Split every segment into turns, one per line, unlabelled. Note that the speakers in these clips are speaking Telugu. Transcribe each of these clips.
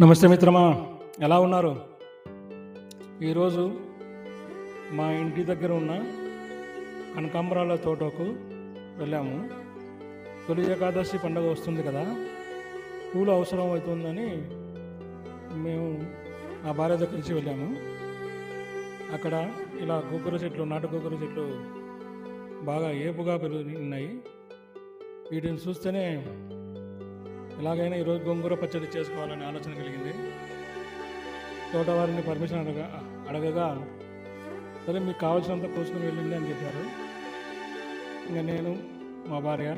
నమస్తే మిత్రమా ఎలా ఉన్నారు? ఈరోజు మా ఇంటి దగ్గర ఉన్న కనకాంబరాల తోటకు వెళ్ళాము. తొలి ఏకాదశి పండుగ వస్తుంది కదా పూలు అవసరం అవుతుందని మేము ఆ భార్య దగ్గర నుంచి వెళ్ళాము. అక్కడ ఇలా గోగుర చెట్లు నాటు గోగుర చెట్లు బాగా ఏపుగా పెరిగి ఉన్నాయి వీటిని చూస్తేనే ఎలాగైనా ఈరోజు గోంగూర పచ్చడి చేసుకోవాలనే ఆలోచన కలిగింది. తోటవారిని పర్మిషన్ అడగ అడగగా సరే మీకు కావాల్సినంత కోసుకుని వెళ్ళింది అని చెప్పారు. ఇంకా నేను మా భార్య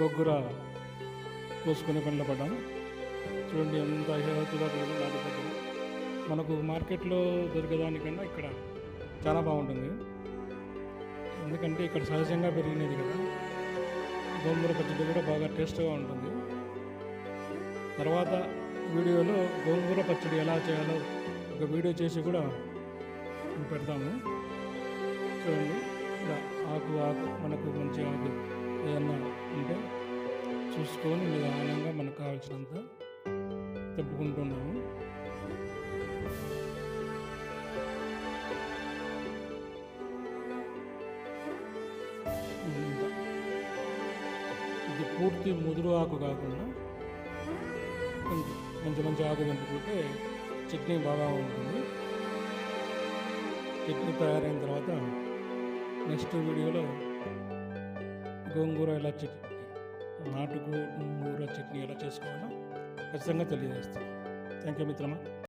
గొగ్గుర కోసుకునే పనిలో పడ్డాం. చూడండి ఎంత హేతుగా పెరిగింది నాటి దగ్గర మనకు మార్కెట్లో దొరికేదానికన్నా ఇక్కడ చాలా బాగుంటుంది. ఎందుకంటే ఇక్కడ సహజంగా పెరిగినది కదా. గోంగూర పచ్చడి కూడా బాగా టేస్ట్గా ఉంటుంది. తర్వాత వీడియోలో గోంగూర పచ్చడి ఎలా చేయాలో ఒక వీడియో చేసి కూడా పెడతాము. చూడండి ఇలా ఆకు ఆకు మనకు మంచి ఆకు ఏదన్నా ఉంటే చూసుకొని నిదానంగా మనకు కావాల్సినంత తెప్పుకుంటున్నాము ఇంకా ఇది పూర్తి ముదురు ఆకు కాకుండా మంచి మంచి ఆకు తెంపుకుంటే చట్నీ బాగా ఉంటుంది. చట్నీ తయారైన తర్వాత నెక్స్ట్ వీడియోలో గోంగూర ఎలా చట్నీ నాటు గోంగూర చట్నీ ఎలా చేసుకోవాలో ఖచ్చితంగా తెలియజేస్తాను. థ్యాంక్ యూ మిత్రమా.